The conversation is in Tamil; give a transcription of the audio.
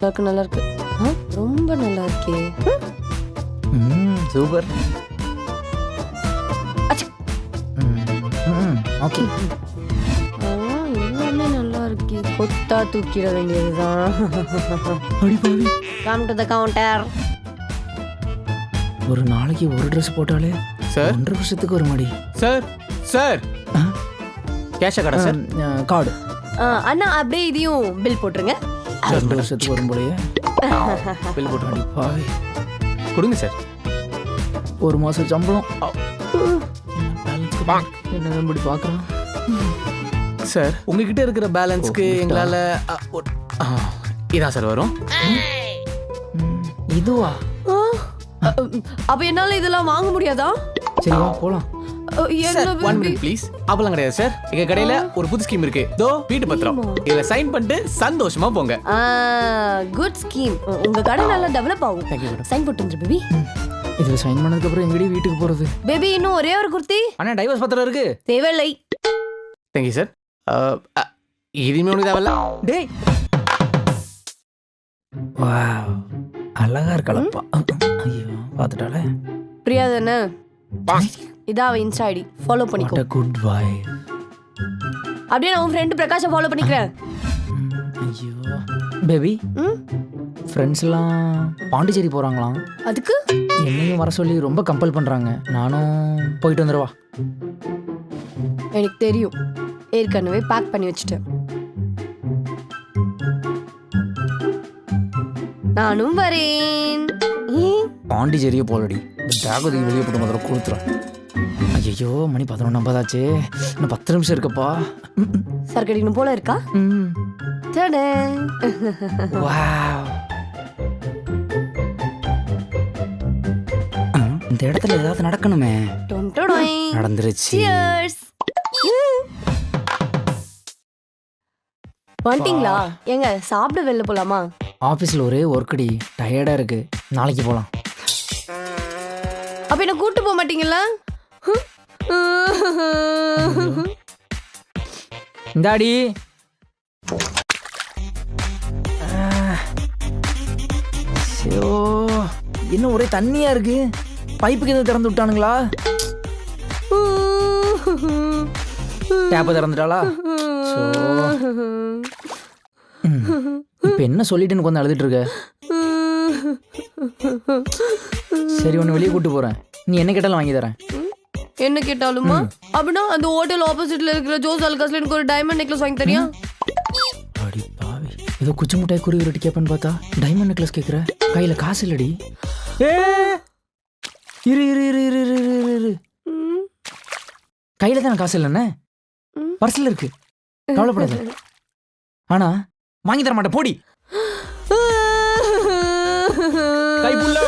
நல்லா இருக்கு நல்லா இருக்கு ரொம்ப நல்லா இருக்கே ம் சூப்பர். ஓகே. ஆ, எல்லாமே நல்லா இருக்கே கொத்தா தூக்கிட வேண்டியதுதான் கம் டு த கவுண்டர் ஒரு நாளைக்கு ஒரு ட்ரெஸ் போட்டாலே சார் ஒன்றரை வருஷத்துக்கு ஒரு மாடி. Sir sir? கேஷா கடை சார் கார்டு. அண்ணா அப்படியே இதையும் பில் போட்டுருங்க. ரெண்டு வருஷத்துக்கு வரும் போலயே. பில் போட்டு அடி பாவி. கொடுங்க சார். ஒரு மாசம் சம்பளம். என்ன இப்படி பார்க்குறான் சார் உங்ககிட்ட இருக்கிற பேலன்ஸ்க்கு எங்களால இதான் சார் வரும். இதுவா? ஆ, அப்ப என்னால இதெல்லாம் வாங்க முடியாதா? சரி வா போலாம். Sir one? மினிட் ப்ளீஸ் அப்பெல்லாம் கிடையாது சார் எங்க கடையில ஒரு புது ஸ்கீம் இருக்கு. தோ வீட்டு பத்திரம். இதுல சைன் பண்ணிட்டு சந்தோஷமா போங்க. ஆ குட் ஸ்கீம் உங்க கடை நல்லா டெவலப் ஆகும். சைன் போட்டு பேபி இதில் சைன் பண்ணதுக்கு அப்புறம் எங்கடி வீட்டுக்கு போறது? பேபி இன்னும் ஒரே ஒரு குர்த்தி. அண்ணா டைவர்ஸ் பத்திரம் இருக்கு. தேவையில்லை. தேங்க்யூ சார் இனிமே உனக்கு தேவையில்ல. டேய். வாவ் அழகா இருக்கலப்பா. ஐயோ பார்த்துட்டாலே பிரியா தானே இதான் அவ இன்ஸ்டா ஐடி ஃபாலோ பண்ணிக்கோ. குட் பாய் அப்படியே நான் உன் ஃப்ரெண்டு பிரகாஷை ஃபாலோ பண்ணிக்கிறேன். ஐயோ. பேபி ம்? ஃப்ரெண்ட்ஸ்லாம் பாண்டிச்சேரி போகிறாங்களாம் அதுக்கு? என்னையும் வர சொல்லி ரொம்ப கம்பல் பண்ணுறாங்க நானும் போயிட்டு வந்துடுவா எனக்கு தெரியும். ஏற்கனவே பேக் பண்ணி வச்சுட்டேன். நானும் வரேன்? பாண்டிச்சேரியே போலடி. பேகத்துக்கு வெளியே போட்டு முதல்ல கொடுத்துறேன் ஐயோ மணி பதினொன்று ஐம்பதாச்சு. இன்னும் பத்து நிமிஷம் இருக்கப்பா. ம், ம், சரக்கடிக்கணும் போல இருக்கா? ம். டடே. வாவ் இந்த இடத்துல ஏதாவது நடக்கணுமே. டும் டொடொய். நடந்துருச்சு. Cheers. வந்துட்டீங்களா? ஏங்க சாப்பிட வெளில போலாமா? ஆஃபீஸில் ஒரே ஒர்க்கடி. டயர்டாக இருக்கு. நாளைக்கு போகலாம் அப்ப என்ன கூட்டு போக மாட்டீங்களா? இந்தாடி. ஐயோ என்ன ஒரே தண்ணியா இருக்கு. பைப்புக்கு எதுவும் திறந்து விட்டானுங்களா? டேப்பை திறந்துட்டாளா? ஸோ இப்போ என்ன சொல்லிட்டுன்னு கொஞ்சம் அழுதுட்டு இருக்க? சரி ஒன்று வெளியே கூட்டு போகிறேன் நீ என்ன கேட்டாலும் வாங்கி தரேன். என்ன கேட்டாலுமா? அப்படின்னா அந்த ஹோட்டல் ஆப்போசிட்ல இருக்கிற ஜோஸ் அல்காஸ்ல எனக்கு ஒரு டைமண்ட் நெக்லஸ் வாங்கி தரியா? அடி பாவி. ஏதோ குச்சி முட்டாய் குருவி உருட்டி கேப்பன்னு பார்த்தா டைமண்ட் நெக்லஸ் கேக்குற. கையில காசு இல்லடி. ஏ! இரு இரு இரு இரு இரு இரு இரு கையில தானே காசு இல்லைண்ணே பர்ஸ்ல இருக்கு. கவலைப்படாத. ஆனா வாங்கி தர மாட்டேன் போடி கை புள்ள